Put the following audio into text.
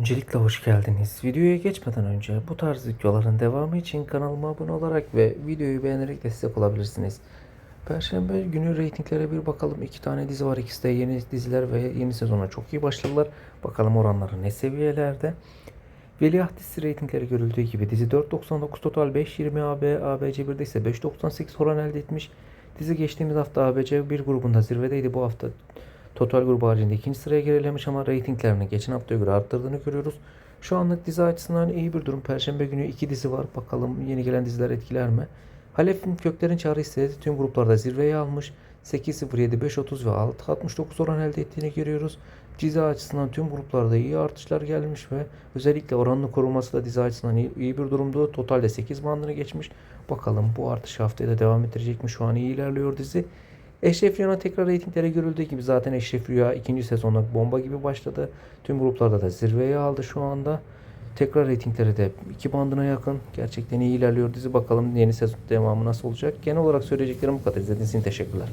Öncelikle hoş geldiniz. Videoya geçmeden önce bu tarz videoların devamı için kanalıma abone olarak ve videoyu beğenerek destek olabilirsiniz. Perşembe günü reytinglere bir bakalım. İki tane dizi var. İkisi de yeni diziler ve yeni sezona çok iyi başladılar. Bakalım oranları ne seviyelerde. Veliaht dizisi reytingleri görüldüğü gibi dizi 4.99 total 5.20 AB, ABC 1'de ise 5.98 oran elde etmiş. Dizi geçtiğimiz hafta ABC 1 grubunda zirvedeydi. Bu hafta Total grubu haricinde ikinci sıraya gerilemiş ama reytinglerini geçen haftaya göre arttırdığını görüyoruz. Şu anlık dizi açısından iyi bir durum. Perşembe günü iki dizi var. Bakalım yeni gelen diziler etkiler mi? Halep'in Köklerin Çağrı hissesi tüm gruplarda zirveye almış. 8.07, 5.30 ve 6.69 oran elde ettiğini görüyoruz. Dizi açısından tüm gruplarda iyi artışlar gelmiş ve özellikle oranını korunması da dizi açısından iyi, iyi bir durumdu. Totalde 8 bandını geçmiş. Bakalım bu artış haftaya da devam ettirecek mi? Şu an iyi ilerliyor dizi. Eşref Rüya'nın tekrar reytinglere görüldüğü gibi zaten Eşref Rüya ikinci sezonda bomba gibi başladı. Tüm gruplarda da zirveye aldı şu anda. Tekrar reytingleri de iki bandına yakın. Gerçekten iyi ilerliyor dizi. Bakalım yeni sezon devamı nasıl olacak. Genel olarak söyleyeceklerim bu kadar. İzlediğiniz için teşekkürler.